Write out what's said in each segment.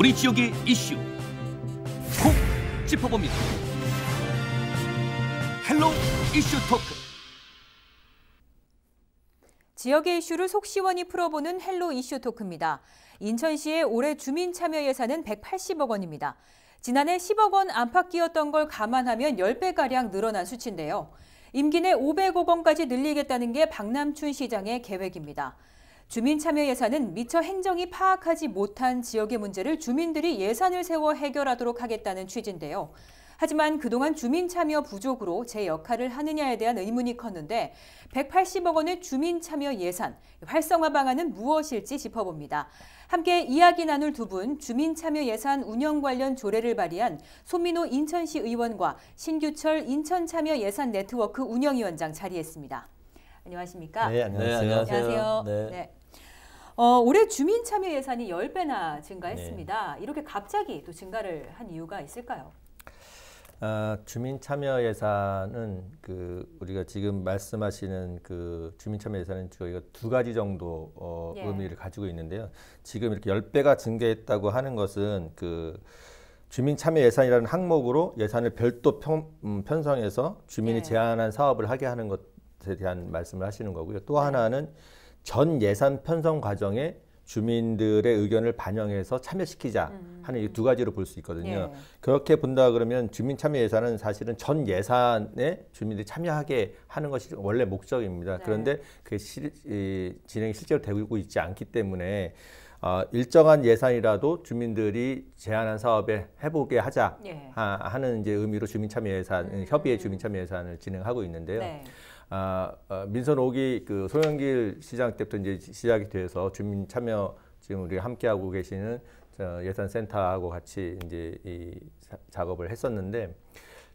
우리 지역의 이슈 콕 짚어봅니다. 헬로 이슈 토크. 지역의 이슈를 속 시원히 풀어보는 헬로 이슈 토크입니다. 인천시의 올해 주민 참여 예산은 180억 원입니다. 지난해 10억 원 안팎 끼었던 걸 감안하면 10배가량 늘어난 수치인데요. 임기 내 500억 원까지 늘리겠다는 게 박남춘 시장의 계획입니다. 주민 참여 예산은 미처 행정이 파악하지 못한 지역의 문제를 주민들이 예산을 세워 해결하도록 하겠다는 취지인데요. 하지만 그동안 주민 참여 부족으로 제 역할을 하느냐에 대한 의문이 컸는데 180억 원의 주민 참여 예산 활성화 방안은 무엇일지 짚어봅니다. 함께 이야기 나눌 두 분 주민 참여 예산 운영 관련 조례를 발의한 손민호 인천시 의원과 신규철 인천 참여 예산 네트워크 운영위원장 자리했습니다. 안녕하십니까? 네, 안녕하세요. 네, 안녕하세요. 안녕하세요. 네. 네. 어, 올해 주민 참여 예산이 10배나 증가했습니다. 네. 이렇게 갑자기 또 증가를 한 이유가 있을까요? 아, 주민 참여 예산은 그 우리가 지금 말씀하시는 그 주민 참여 예산은 저희가 두 가지 정도 어, 예. 의미를 가지고 있는데요. 지금 이렇게 10배가 증가했다고 하는 것은 그 주민 참여 예산이라는 항목으로 예산을 별도 편, 음, 편성해서 주민이 예. 제안한 사업을 하게 하는 것에 대한 말씀을 하시는 거고요. 또 네. 하나는 전 예산 편성 과정에 주민들의 의견을 반영해서 참여시키자 하는 이 두 가지로 볼 수 있거든요. 예. 그렇게 본다 그러면 주민 참여 예산은 사실은 전 예산에 주민들이 참여하게 하는 것이 원래 목적입니다. 네. 그런데 그 실, 이, 진행이 실제로 되고 있지 않기 때문에 어, 일정한 예산이라도 주민들이 제안한 사업에 해보게 하자 예. 하, 하는 이제 의미로 주민 참여 예산 협의회 주민 참여 예산을 진행하고 있는데요. 네. 아, 어, 민선 5기 그 소영길 시장 때부터 이제 시작이 돼서 주민 참여 지금 우리가 함께하고 계시는 저 예산센터하고 같이 이제 이 사- 작업을 했었는데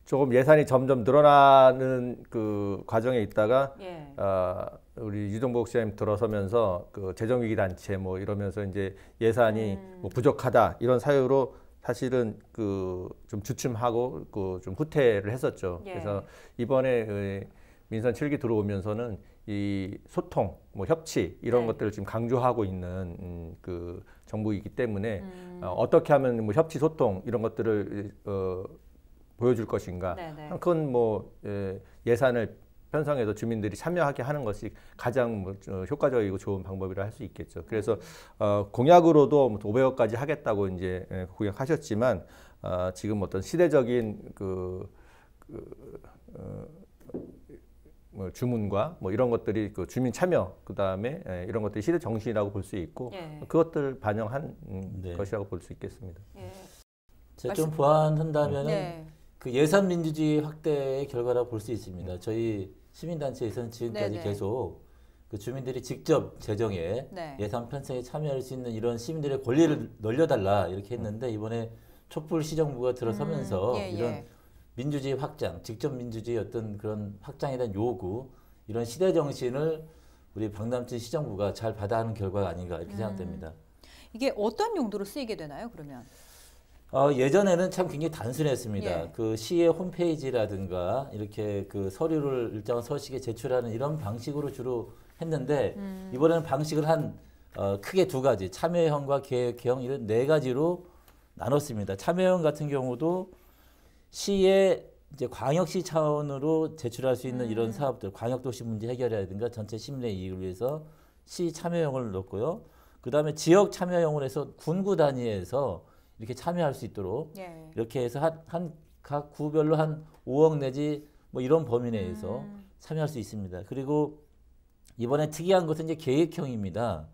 조금 예산이 점점 늘어나는 그 과정에 있다가 예. 아, 우리 유정복 시장님 들어서면서 그 재정위기 단체 뭐 이러면서 이제 예산이 뭐 부족하다 이런 사유로 사실은 그 좀 주춤하고 그 좀 후퇴를 했었죠. 예. 그래서 이번에 그 민선 7기 들어오면서는 이 소통, 뭐 협치 이런 네. 것들을 지금 강조하고 있는 음, 그 정부이기 때문에 음. 어, 어떻게 하면 뭐 협치, 소통 이런 것들을 어, 보여줄 것인가. 네네. 그건 뭐 예, 예산을 편성해서 주민들이 참여하게 하는 것이 가장 뭐, 어, 효과적이고 좋은 방법이라 할 수 있겠죠. 그래서 어, 공약으로도 뭐 500억까지 하겠다고 이제 예, 공약하셨지만 어, 지금 어떤 시대적인 그, 그 어, 뭐 주문과 뭐 이런 것들이 그 주민 참여 그 다음에 이런 것들이 시대 정신이라고 볼 수 있고 예. 그것들 반영한 음, 네. 것이라고 볼 수 있겠습니다. 예. 제가 좀 보완한다면은 네. 그 예산 민주주의 확대의 결과라고 볼 수 있습니다. 저희 시민단체에서는 지금까지 네네. 계속 그 주민들이 직접 재정에 네. 예산 편성에 참여할 수 있는 이런 시민들의 권리를 늘려달라 이렇게 했는데 이번에 촛불 시정부가 들어서면서 음, 예, 이런 예. 민주주의 확장, 직접 민주주의 어떤 그런 확장에 대한 요구, 이런 시대 정신을 우리 박남진 시정부가 잘 받아하는 결과가 아닌가 이렇게 음. 생각됩니다. 이게 어떤 용도로 쓰이게 되나요? 그러면 어, 예전에는 참 굉장히 단순했습니다. 예. 그 시의 홈페이지라든가 이렇게 그 서류를 일정한 서식에 제출하는 이런 방식으로 주로 했는데 음. 이번에는 방식을 한 어, 크게 두 가지 참여형과 계획형 이런 네 가지로 나눴습니다. 참여형 같은 경우도 시의 이제 광역시 차원으로 제출할 수 있는 음. 이런 사업들, 광역도시 문제 해결이라든가 전체 시민의 이익을 위해서 시 참여형을 넣고요. 그 다음에 지역 참여형을 해서 군구 단위에서 이렇게 참여할 수 있도록 예. 이렇게 해서 한각 구별로 한 5억 내지 뭐 이런 범위 내에서 음. 참여할 수 있습니다. 그리고 이번에 특이한 것은 이제 계획형입니다.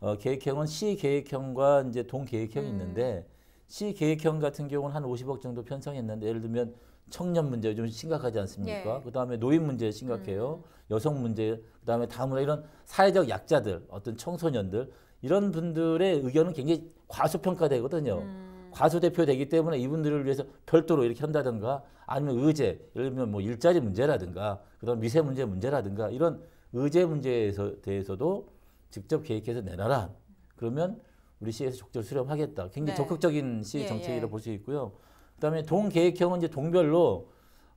어, 계획형은 시 계획형과 이제 동 계획형이 음. 있는데 시 계획형 같은 경우는 한 50억 정도 편성했는데 예를 들면 청년 문제 좀 심각하지 않습니까? 예. 그다음에 노인 문제 심각해요. 음. 여성 문제, 그다음에 다문화 이런 사회적 약자들, 어떤 청소년들 이런 분들의 의견은 굉장히 과소평가되거든요. 음. 과소대표되기 때문에 이분들을 위해서 별도로 이렇게 한다든가 아니면 의제, 예를 들면 뭐 일자리 문제라든가 그다음 미세 문제 문제라든가 이런 의제 문제에 대해서도 직접 계획해서 내놔라. 그러면 우리 시에서 적절 수렴하겠다. 굉장히 네. 적극적인 시 예, 정책이라고 예. 볼수 있고요. 그다음에 동 계획형은 이제 동별로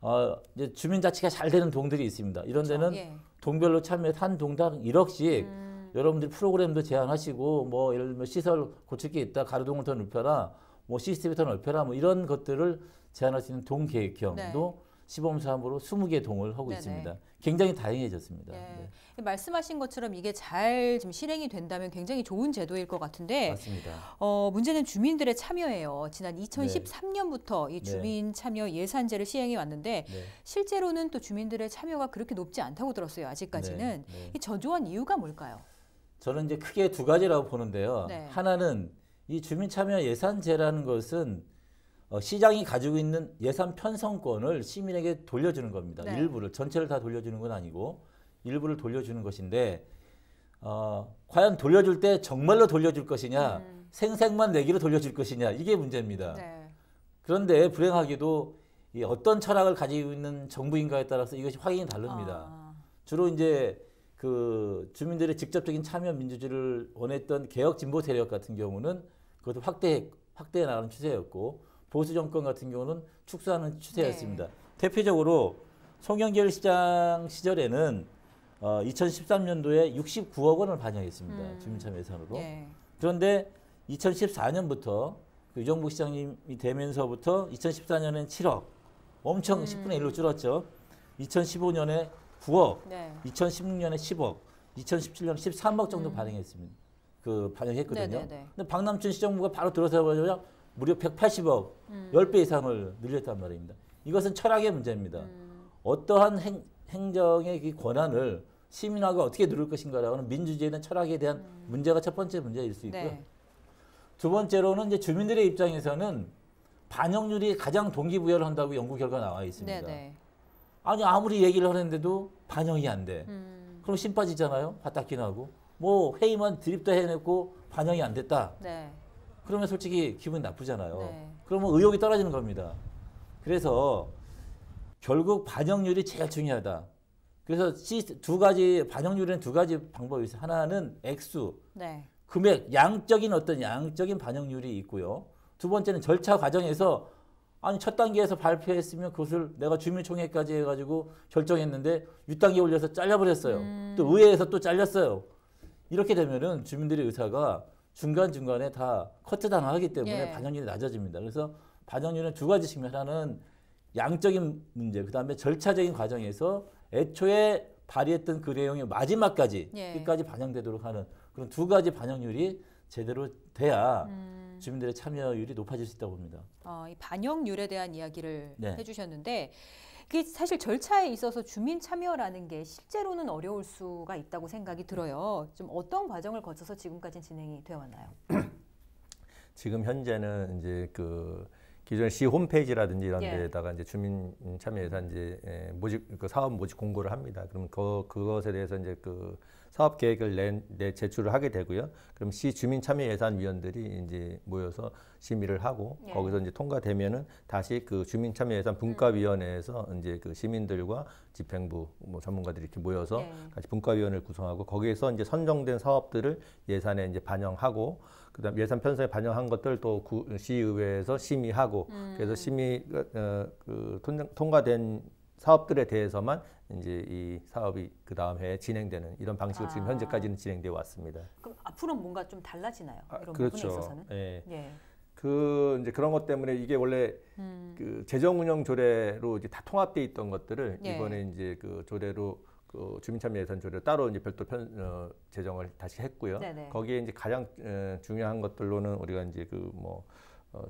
어 이제 주민 자치가 잘 되는 동들이 있습니다. 이런 데는 예. 동별로 참여해서 한 동당 1억씩 음. 여러분들 프로그램도 제안하시고 뭐 예를 들면 시설 고칠 게 있다 가로등을 더 넓혀라 뭐 시스템을 더 넓혀라 뭐 이런 것들을 제안할 수 있는 동계획형도 시범 사업으로 20개 동을 하고 네네. 있습니다. 굉장히 다양해졌습니다. 예. 네, 말씀하신 것처럼 이게 잘좀 실행이 된다면 굉장히 좋은 제도일 것 같은데 맞습니다. 어, 문제는 주민들의 참여예요. 지난 2013년부터 이 네. 주민 참여 예산제를 시행해 왔는데 네. 실제로는 또 주민들의 참여가 그렇게 높지 않다고 들었어요. 아직까지는 네, 네. 이 저조한 이유가 뭘까요? 저는 이제 크게 두 가지라고 보는데요. 네. 하나는 이 주민 참여 예산제라는 것은 어, 시장이 가지고 있는 예산 편성권을 시민에게 돌려주는 겁니다. 네. 일부를 전체를 다 돌려주는 건 아니고 일부를 돌려주는 것인데 어, 과연 돌려줄 때 정말로 돌려줄 것이냐, 음. 생색만 내기로 돌려줄 것이냐 이게 문제입니다. 네. 그런데 불행하게도 이 어떤 철학을 가지고 있는 정부인가에 따라서 이것이 확인이 다릅니다. 아, 주로 이제 그 주민들의 직접적인 참여 민주주의를 원했던 개혁 진보 세력 같은 경우는 그것을 확대 확대해 나가는 추세였고 보수 정권 같은 경우는 축소하는 추세였습니다. 대표적으로 송영길 시장 시절에는 어, 2013년도에 69억 원을 반영했습니다. 음. 주민참여 예산으로. 예. 그런데 2014년부터 그 유정복 시장님이 되면서부터 2014년엔 7억, 엄청 10분의 1로 줄었죠. 2015년에 9억, 네. 2016년에 10억, 2017년에 13억 정도 반영했습니다. 그 반영했거든요. 네네네. 근데 박남춘 시정부가 바로 들어서자마자 무려 180억, 음. 10배 이상을 늘렸단 말입니다. 이것은 철학의 문제입니다. 음. 어떠한 행, 행정의 그 권한을 시민화가 어떻게 누릴 것인가라는 민주주의는 철학에 대한 문제가 첫 번째 문제일 수 있고요. 음. 네. 두 번째로는 이제 주민들의 입장에서는 반영률이 가장 동기부여를 한다고 연구 결과 나와 있습니다. 네, 네. 아니 아무리 얘기를 하는데도 반영이 안 돼. 음. 그럼 심 빠지잖아요. 바닥기 나고. 뭐 회의만 드립도 해내고 반영이 안 됐다. 네. 그러면 솔직히 기분 나쁘잖아요. 네. 그러면 의욕이 떨어지는 겁니다. 그래서 결국 반영률이 제일 중요하다. 그래서 시- 두 가지 반영률에는 두 가지 방법이 있어요. 하나는 액수, 네. 금액, 양적인 어떤 양적인 반영률이 있고요. 두 번째는 절차 과정에서 아니 첫 단계에서 발표했으면 그것을 내가 주민총회까지 해가지고 결정했는데 6단계 올려서 잘려버렸어요. 음. 또 의회에서 또 잘렸어요. 이렇게 되면은 주민들의 의사가 중간 중간에 다 커트 당하기 때문에 예. 반영률이 낮아집니다. 그래서 반영률은 두 가지 측면 하나는 양적인 문제, 그 다음에 절차적인 과정에서 애초에 발의했던 그 내용이 마지막까지 예. 끝까지 반영되도록 하는 그런 두 가지 반영률이 제대로 돼야 음. 주민들의 참여율이 높아질 수 있다고 봅니다. 어, 이 반영률에 대한 이야기를 네. 해주셨는데 그게 사실 절차에 있어서 주민 참여라는 게 실제로는 어려울 수가 있다고 생각이 들어요. 좀 어떤 과정을 거쳐서 지금까지 진행이 되어 왔나요? 지금 현재는 이제 그 기존 시 홈페이지라든지 이런 예. 데다가 이제 주민 참여 예산제 에, 모집 그 사업 모집 공고를 합니다. 그럼 그 그것에 대해서 이제 그 사업 계획을 내, 내 제출을 하게 되고요. 그럼 시 주민 참여 예산 위원들이 이제 모여서 심의를 하고 예. 거기서 이제 통과되면은 다시 그 주민 참여 예산 분과위원회에서 이제 그 시민들과 집행부 뭐 전문가들이 이렇게 모여서 예. 같이 분과위원회를 구성하고 거기에서 이제 선정된 사업들을 예산에 이제 반영하고 그다음 예산 편성에 반영한 것들 또 구, 시의회에서 심의하고 그래서 심의 어, 그 통- 통과된 사업들에 대해서만 이제 이 사업이 그 다음 해에 진행되는 이런 방식으로 지금 아. 현재까지는 진행되어 왔습니다. 그럼 앞으로는 뭔가 좀 달라지나요? 아, 이런 부분에 그렇죠. 있어서는? 예. 예. 그 이제 그런 것 때문에 이게 원래 음. 그 재정 운영 조례로 이제 다 통합돼 있던 것들을 예. 이번에 이제 그 조례로 그 주민참여 예산 조례 따로 이제 별도 편 어, 제정을 다시 했고요. 네네. 거기에 이제 가장 어, 중요한 것들로는 우리가 이제 그뭐 어,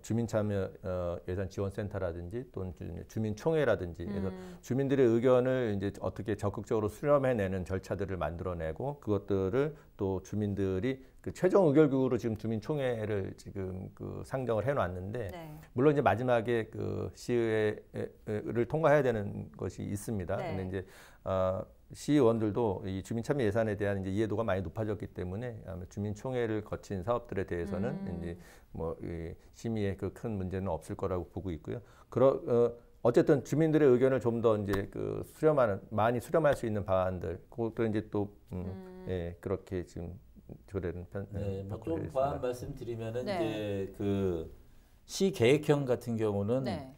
주민참여 어, 예산 지원센터라든지 또는 주- 주민총회라든지 그래서 음. 주민들의 의견을 이제 어떻게 적극적으로 수렴해내는 절차들을 만들어내고 그것들을 또 주민들이 그 최종 의결국으로 지금 주민총회를 지금 그 상정을 해놨는데 네. 물론 이제 마지막에 그 시의회를 통과해야 되는 것이 있습니다. 네. 근데 이제 어, 시의원들도 이 주민 참여 예산에 대한 이제 이해도가 많이 높아졌기 때문에 아마 주민총회를 거친 사업들에 대해서는 음. 이제 뭐 이 심의에 그큰 문제는 없을 거라고 보고 있고요. 그러 어, 어쨌든 주민들의 의견을 좀 더 이제 그 수렴하는 많이 수렴할 수 있는 방안들 그것도 이제 또 음, 예, 그렇게 지금 조례는 편, 네, 예, 뭐좀. 과한 말씀드리면은 네. 이제 그 시 계획형 같은 경우는 네.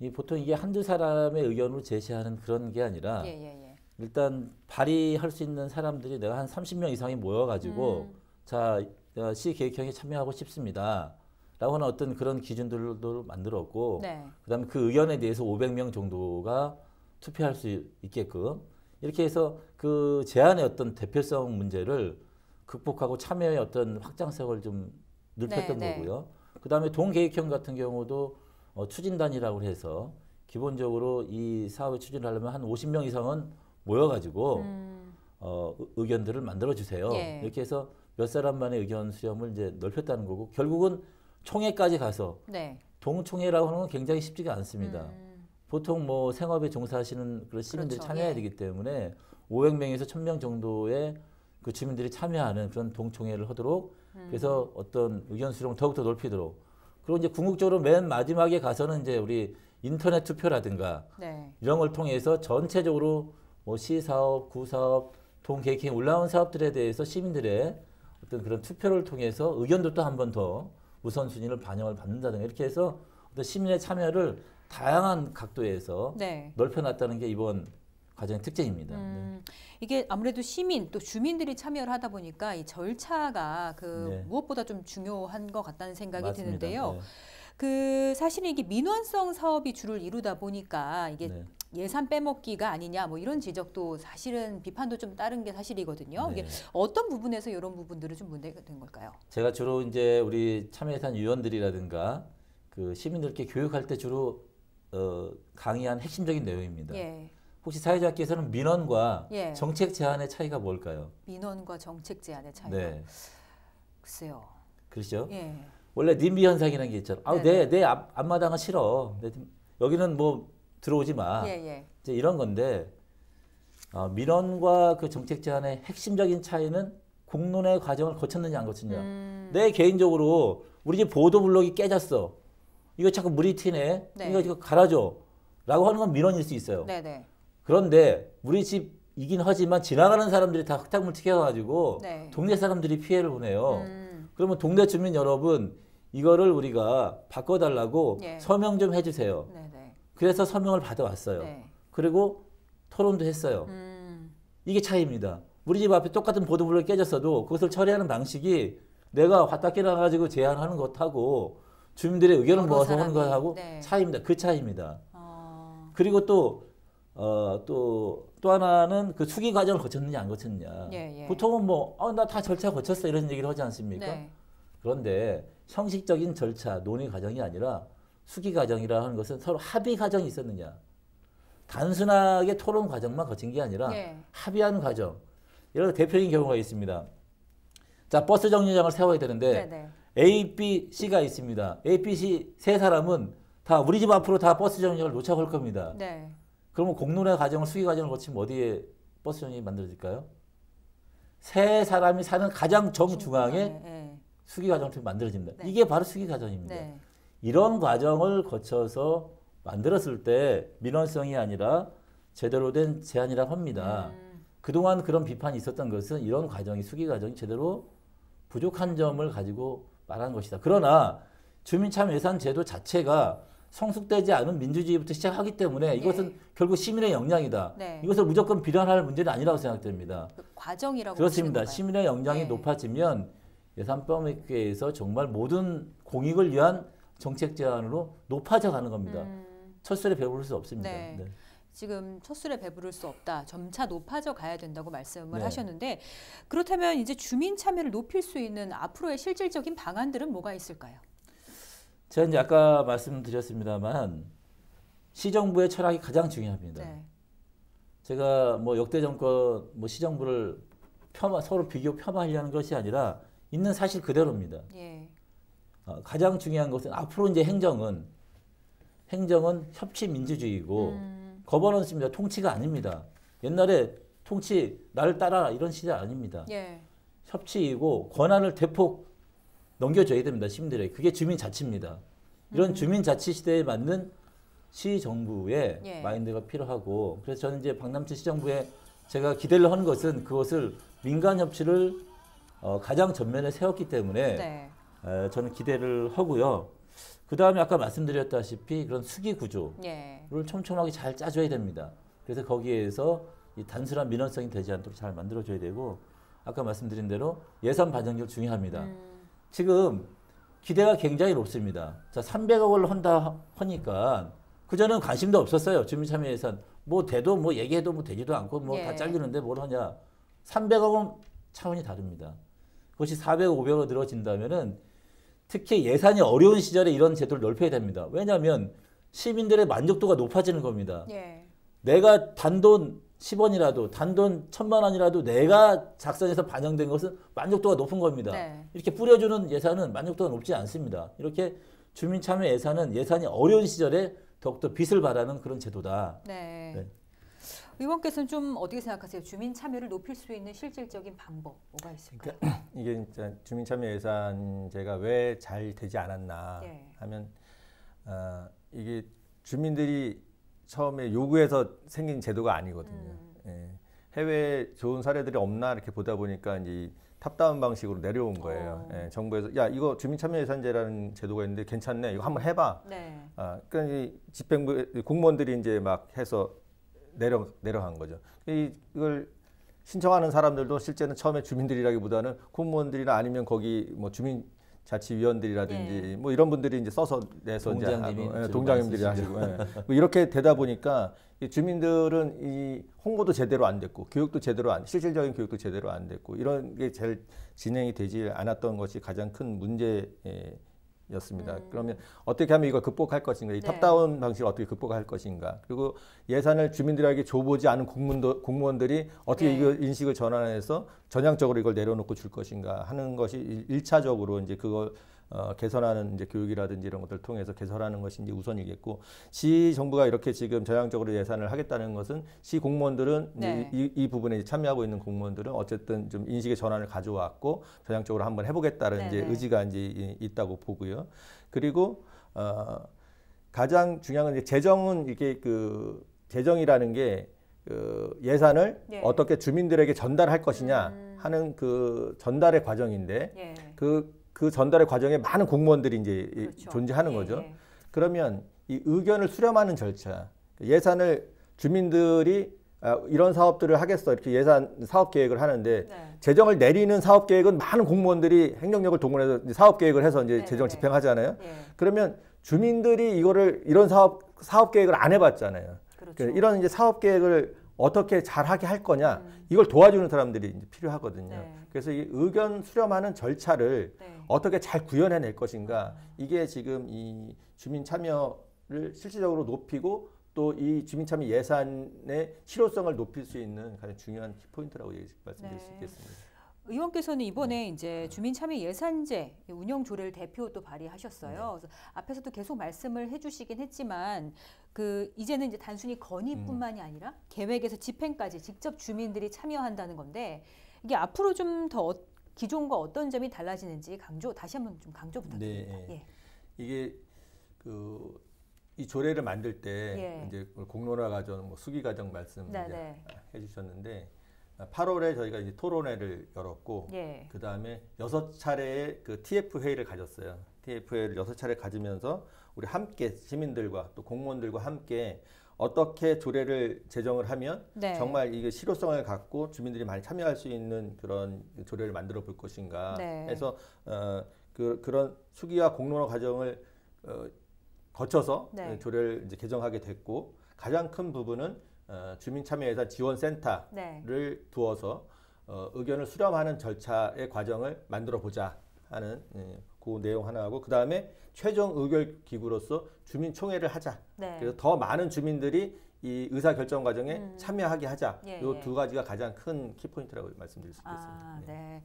이 보통 이게 한두 사람의 의견으로 제시하는 그런 게 아니라 예, 예, 예. 일단 발의할 수 있는 사람들이 내가 한 30명 이상이 모여가지고 자 어, 시 계획형에 참여하고 싶습니다. 라고 하는 어떤 그런 기준들도 만들었고 네. 그다음에 그 의견에 대해서 500명 정도가 투표할 수 있게끔 이렇게 해서 그 제안의 어떤 대표성 문제를 극복하고 참여의 어떤 확장성을 좀 넓혔던 네, 네. 거고요. 그다음에 동계획형 같은 경우도 어, 추진단이라고 해서 기본적으로 이 사업을 추진하려면 한 50명 이상은 모여가지고 음, 어, 의- 의견들을 만들어 주세요. 예. 이렇게 해서 몇 사람만의 의견 수렴을 이제 넓혔다는 거고 결국은 총회까지 가서 네. 동총회라고 하는 건 굉장히 쉽지가 않습니다. 음, 보통 뭐 생업에 종사하시는 그런 시민들이 그렇죠. 참여해야 예. 되기 때문에 500명에서 1000명 정도의 그 주민들이 참여하는 그런 동총회를 하도록 음. 그래서 어떤 의견 수렴을 더욱더 넓히도록 그리고 이제 궁극적으로 맨 마지막에 가서는 이제 우리 인터넷 투표라든가 네. 이런 걸 통해서 전체적으로 뭐 시사업, 구사업, 동계획에 올라온 사업들에 대해서 시민들의 어떤 그런 투표를 통해서 의견도 또 한 번 더 우선순위를 반영을 받는다든가 이렇게 해서 어떤 시민의 참여를 다양한 각도에서 네. 넓혀놨다는 게 이번 과정의 특징입니다. 음, 이게 아무래도 시민 또 주민들이 참여를 하다 보니까 이 절차가 그 네. 무엇보다 좀 중요한 것 같다는 생각이 맞습니다. 드는데요. 네. 그 사실은 이게 민원성 사업이 주를 이루다 보니까 이게 네. 예산 빼먹기가 아니냐 뭐 이런 지적도 사실은 비판도 좀 따른 게 사실이거든요. 이게 네. 어떤 부분에서 이런 부분들은 좀 문제가 된 걸까요? 제가 주로 이제 우리 참여예산 위원들이라든가 그 시민들께 교육할 때 주로 어, 강의한 핵심적인 내용입니다. 예. 혹시 사회자께서는 민원과 예. 정책 제안의 차이가 뭘까요? 민원과 정책 제안의 차이가 네, 글쎄요. 그렇죠. 예. 원래 님비 현상이라는 게 있잖아. 아, 네네. 내, 내 앞, 앞마당은 싫어. 내, 여기는 뭐 들어오지 마. 예, 예. 이제 이런 건데 어, 민원과 그 정책 제안의 핵심적인 차이는 공론의 과정을 거쳤느냐 안 거쳤느냐. 음, 내 개인적으로 우리 집 보도 블록이 깨졌어. 이거 자꾸 물이 튀네. 네. 이거 이거 갈아줘. 라고 하는 건 민원일 수 있어요. 네, 네. 그런데 우리 집이긴 하지만 지나가는 사람들이 다 흙탕물 튀겨가지고 네. 동네 사람들이 피해를 보내요. 음, 그러면 동네 주민 여러분 이거를 우리가 바꿔달라고 예. 서명 좀 해주세요. 그래서 서명을 받아왔어요. 네. 그리고 토론도 했어요. 음, 이게 차이입니다. 우리 집 앞에 똑같은 보도블록이 깨졌어도 그것을 처리하는 방식이 내가 화딱 깨나가지고 제안하는 것하고 주민들의 의견을 모아서 하는 것하고 네. 차이입니다. 그 차이입니다. 어, 그리고 또, 어, 또, 또 하나는 그 수기 과정을 거쳤느냐 안 거쳤느냐. 예, 예. 보통은 뭐, 어, 나 다 절차 거쳤어 이런 얘기를 하지 않습니까? 네. 그런데 형식적인 절차, 논의 과정이 아니라 수기 과정이라 하는 것은 서로 합의 과정이 있었느냐. 단순하게 토론 과정만 거친 게 아니라 예. 합의한 과정. 이런 대표적인 경우가 있습니다. 자, 버스 정류장을 세워야 되는데 네, 네. A, B, C가 있습니다. A, B, C 세 사람은 다 우리 집 앞으로 다 버스 정류장을 놓착할 겁니다. 네. 그러면 공론의 과정을 수기 과정을 거치면 어디에 버스 정류장이 만들어질까요? 세 사람이 사는 가장 정중앙에 예, 수기 과정을 통해 만들어집니다. 네. 이게 바로 수기 과정입니다. 네. 이런 과정을 거쳐서 만들었을 때 민원성이 아니라 제대로 된 제안이라고 합니다. 음, 그동안 그런 비판이 있었던 것은 이런 과정이 수기 과정이 제대로 부족한 점을 가지고 말한 것이다. 그러나 주민참여 예산 제도 자체가 성숙되지 않은 민주주의부터 시작하기 때문에 이것은 결국 시민의 역량이다. 네. 이것을 무조건 비난할 문제는 아니라고 생각됩니다. 그 과정이라고 그렇습니다. 시민의 역량이 네. 높아지면 예산법에서 정말 모든 공익을 위한 정책 제안으로 높아져 가는 겁니다. 음, 첫 술에 배부를 수 없습니다. 네. 네. 지금 첫 술에 배부를 수 없다. 점차 높아져 가야 된다고 말씀을 네. 하셨는데 그렇다면 이제 주민 참여를 높일 수 있는 앞으로의 실질적인 방안들은 뭐가 있을까요? 제가 이제 아까 말씀드렸습니다만 시정부의 철학이 가장 중요합니다. 네. 제가 뭐 역대 정권 뭐 시정부를 폄하 서로 비교 폄하하려는 것이 아니라 있는 사실 그대로입니다. 예. 어, 가장 중요한 것은 앞으로 이제 행정은 행정은 협치 민주주의고 음, 거버넌스입니다. 통치가 아닙니다. 옛날에 통치 나를 따라 이런 시대 아닙니다. 예. 협치이고 권한을 대폭 넘겨줘야 됩니다. 시민들에게. 그게 주민 자치입니다. 이런 음. 주민 자치 시대에 맞는 시 정부의 예. 마인드가 필요하고 그래서 저는 이제 박남춘 시정부에 제가 기대를 하는 것은 그것을 민간 협치를 어, 가장 전면에 세웠기 때문에 네. 에, 저는 기대를 하고요. 그 다음에 아까 말씀드렸다시피 그런 수기 구조를 예. 촘촘하게 잘 짜줘야 됩니다. 그래서 거기에서 이 단순한 민원성이 되지 않도록 잘 만들어줘야 되고 아까 말씀드린 대로 예산 반영력 중요합니다. 지금 기대가 굉장히 높습니다. 자, 300억 원을 한다 하니까 그전엔 관심도 없었어요. 주민참여 예산 뭐 돼도 뭐 얘기해도 뭐 되지도 않고 뭐다 예. 잘리는데 뭘 하냐. 300억은 차원이 다릅니다. 그것이 400억, 500억 늘어진다면은 특히 예산이 어려운 시절에 이런 제도를 넓혀야 됩니다. 왜냐하면 시민들의 만족도가 높아지는 겁니다. 예. 내가 단돈 10원이라도 단돈 1000만 원이라도 내가 작성해서 반영된 것은 만족도가 높은 겁니다. 네. 이렇게 뿌려주는 예산은 만족도가 높지 않습니다. 이렇게 주민 참여 예산은 예산이 어려운 시절에 더욱더 빚을 바라는 그런 제도다. 네. 네. 의원께서는 좀 어떻게 생각하세요? 주민 참여를 높일 수 있는 실질적인 방법 뭐가 있을까요? 이게 진짜 주민 참여 예산제가 왜 잘 되지 않았나 예. 하면 어, 이게 주민들이 처음에 요구해서 생긴 제도가 아니거든요. 음. 예. 해외 좋은 사례들이 없나 이렇게 보다 보니까 이제 탑다운 방식으로 내려온 거예요. 어. 예, 정부에서 야 이거 주민참여 예산제라는 제도가 있는데 괜찮네. 이거 한번 해봐. 네. 아, 그러니까 이 집행부 공무원들이 이제 막 해서 내려 내려간 거죠. 이, 이걸 신청하는 사람들도 실제는 처음에 주민들이라기보다는 공무원들이나 아니면 거기 뭐 주민 자치위원들이라든지 뭐 이런 분들이 이제 써서 내서 이제 동장님이 하고, 예, 동장님들이 하시고 예. 뭐 이렇게 되다 보니까 이 주민들은 이 홍보도 제대로 안 됐고 교육도 제대로 안 실질적인 교육도 제대로 안 됐고 이런 게 제일 진행이 되지 않았던 것이 가장 큰 문제 였습니다. 그러면 어떻게 하면 이걸 극복할 것인가, 이 네. 탑다운 방식을 어떻게 극복할 것인가, 그리고 예산을 주민들에게 줘보지 않은 공무원도, 공무원들이 어떻게 네. 이걸 인식을 전환해서 전향적으로 이걸 내려놓고 줄 것인가 하는 것이 일- 일차적으로 이제 그걸 어, 개선하는 이제 교육이라든지 이런 것들을 통해서 개선하는 것이 이제 우선이겠고 시 정부가 이렇게 지금 전향적으로 예산을 하겠다는 것은 시 공무원들은 네. 이, 이 부분에 참여하고 있는 공무원들은 어쨌든 좀 인식의 전환을 가져왔고 전향적으로 한번 해보겠다는 이제 네네. 의지가 이제 이- 있다고 보고요. 그리고 어, 가장 중요한 건 이제 재정은 이게 그 재정이라는 게 그 예산을 예. 어떻게 주민들에게 전달할 것이냐 음. 하는 그 전달의 과정인데 예. 그, 그 전달의 과정에 많은 공무원들이 이제 이- 그렇죠. 존재하는 예, 거죠. 예. 그러면 이 의견을 수렴하는 절차, 예산을 주민들이 아, 이런 사업들을 하겠어 이렇게 예산 사업 계획을 하는데 네. 재정을 내리는 사업 계획은 많은 공무원들이 행정력을 동원해서 사업 계획을 해서 이제 네, 재정을 네. 집행하잖아요. 예. 그러면 주민들이 이거를 이런 사업 사업 계획을 안 해봤잖아요. 그렇죠. 그 이런 이제 사업 계획을 어떻게 잘하게 할 거냐 음. 이걸 도와주는 사람들이 이제 필요하거든요. 네. 그래서 이 의견 수렴하는 절차를 네. 어떻게 잘 구현해낼 것인가 이게 지금 이 주민 참여를 실질적으로 높이고 또 이 주민 참여 예산의 실효성을 높일 수 있는 가장 중요한 키포인트라고 말씀드릴 수 네. 있겠습니다. 의원께서는 이번에 이제 주민 참여 예산제 운영 조례를 대표 또 발의하셨어요. 그래서 앞에서도 계속 말씀을 해주시긴 했지만 그 이제는 이제 단순히 건의뿐만이 아니라 계획에서 집행까지 직접 주민들이 참여한다는 건데 이게 앞으로 좀 더 기존과 어떤 점이 달라지는지 강조 다시 한번 좀 강조 부탁드립니다. 네. 예. 이게 그 이 조례를 만들 때 예. 이제 공론화 과정, 뭐 수기 과정 말씀 네, 네. 해주셨는데 8월에 저희가 이제 토론회를 열었고 예. 그 다음에 여섯 차례의 그 TF 회의를 가졌어요. TF 회의를 여섯 차례 가지면서 우리 함께 시민들과 또 공무원들과 함께 어떻게 조례를 제정을 하면 네. 정말 이게 실효성을 갖고 주민들이 많이 참여할 수 있는 그런 조례를 만들어 볼 것인가 네. 해서 어, 그, 그런 수기와 공론화 과정을 어, 거쳐서 네. 조례를 이제 개정하게 됐고 가장 큰 부분은 어, 주민참여예산 지원센터 네. 를 두어서 어, 의견을 수렴하는 절차의 과정을 만들어 보자 하는 예, 그 내용 하나하고 그 다음에 최종 의결 기구로서 주민총회를 하자. 네. 그래서 더 많은 주민들이 이 의사 결정 과정에 음. 참여하게 하자. 예, 이 예. 두 가지가 가장 큰 키포인트라고 말씀드릴 수 있겠습니다. 아, 네. 네.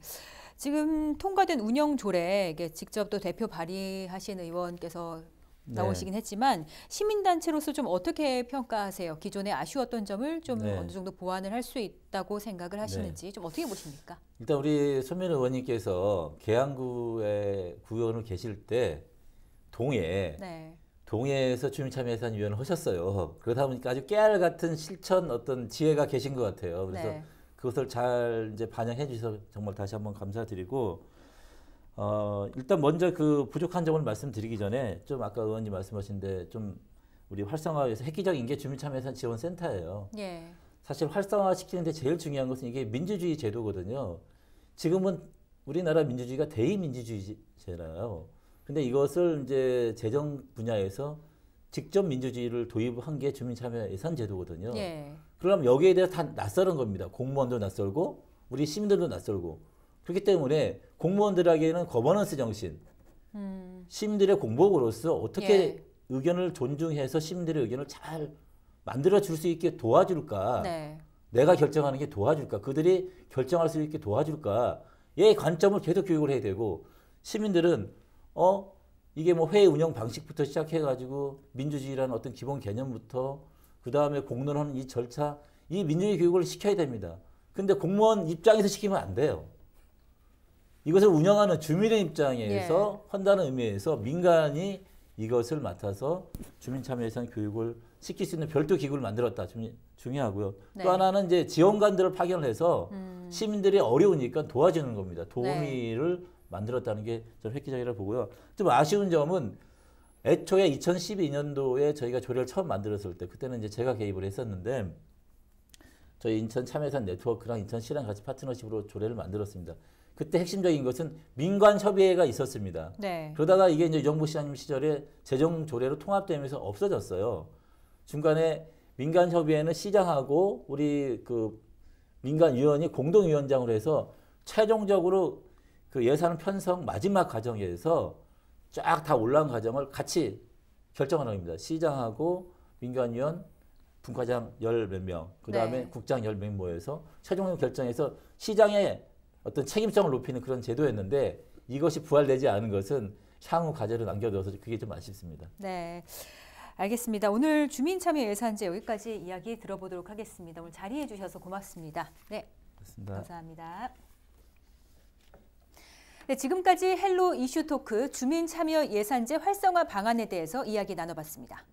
지금 통과된 운영 조례 직접 또 대표 발의하신 의원께서 네. 나오시긴 했지만 시민단체로서 좀 어떻게 평가하세요? 기존에 아쉬웠던 점을 좀 네. 어느 정도 보완을 할 수 있다고 생각을 하시는지 좀 어떻게 보십니까? 일단 우리 손민 의원님께서 계양구에 구의원을 계실 때 동해 네. 동해에서 주민참여예산위원을 하셨어요. 그러다 보니까 아주 깨알 같은 실천 어떤 지혜가 계신 것 같아요. 그래서 네. 그것을 잘 이제 반영해 주셔서 정말 다시 한번 감사드리고 어 일단 먼저 그 부족한 점을 말씀드리기 전에 좀 아까 의원님 말씀하신데 좀 우리 활성화해서 획기적인 게 주민참여예산 지원센터예요. 예. 사실 활성화시키는데 제일 중요한 것은 이게 민주주의 제도거든요. 지금은 우리나라 민주주의가 대의민주주의잖아요. 근데 이것을 이제 재정 분야에서 직접 민주주의를 도입한 게 주민참여 예산 제도거든요. 예. 그럼 여기에 대해서 다 낯설은 겁니다. 공무원도 낯설고 우리 시민들도 낯설고 그렇기 때문에 공무원들에게는 거버넌스 정신, 음, 시민들의 공복으로서 어떻게 예. 의견을 존중해서 시민들의 의견을 잘 만들어 줄 수 있게 도와줄까? 네. 내가 결정하는 게 도와줄까? 그들이 결정할 수 있게 도와줄까? 의 관점을 계속 교육을 해야 되고 시민들은 어 이게 뭐 회의 운영 방식부터 시작해 가지고 민주주의라는 어떤 기본 개념부터 그 다음에 공론하는 이 절차 이 민주주의 교육을 시켜야 됩니다. 근데 공무원 입장에서 시키면 안 돼요. 이것을 운영하는 주민의 입장에서 한다는 의미에서 민간이 이것을 맡아서 주민참여예산 교육을 시킬 수 있는 별도 기구를 만들었다. 중- 중요하고요. 네. 또 하나는 이제 지원관들을 파견을 해서 음, 시민들이 어려우니까 도와주는 겁니다. 도우미를 만들었다는 게 좀 획기적이라고 보고요. 좀 아쉬운 점은 애초에 2012년도에 저희가 조례를 처음 만들었을 때 그때는 이제 제가 개입을 했었는데 저희 인천 참여산 네트워크랑 인천 시랑 같이 파트너십으로 조례를 만들었습니다. 그때 핵심적인 것은 민관 협의회가 있었습니다. 네. 그러다가 이게 이제 정부 시장님 시절에 재정 조례로 통합되면서 없어졌어요. 중간에 민간 협의회는 시장하고 우리 그 민간 위원이 공동 위원장으로 해서 최종적으로 그 예산 편성 마지막 과정에서 쫙 다 올라온 과정을 같이 결정하는 겁니다. 시장하고 민간 위원, 분과장 열 몇 명, 그 다음에 네. 국장 열명 모여서 최종 결정해서 시장의 어떤 책임성을 높이는 그런 제도였는데 이것이 부활되지 않은 것은 향후 과제로 남겨둬서 그게 좀 아쉽습니다. 네. 알겠습니다. 오늘 주민참여 예산제 여기까지 이야기 들어보도록 하겠습니다. 오늘 자리해 주셔서 고맙습니다. 네. 그렇습니다. 감사합니다. 네, 지금까지 헬로 이슈 토크 주민 참여 예산제 활성화 방안에 대해서 이야기 나눠봤습니다.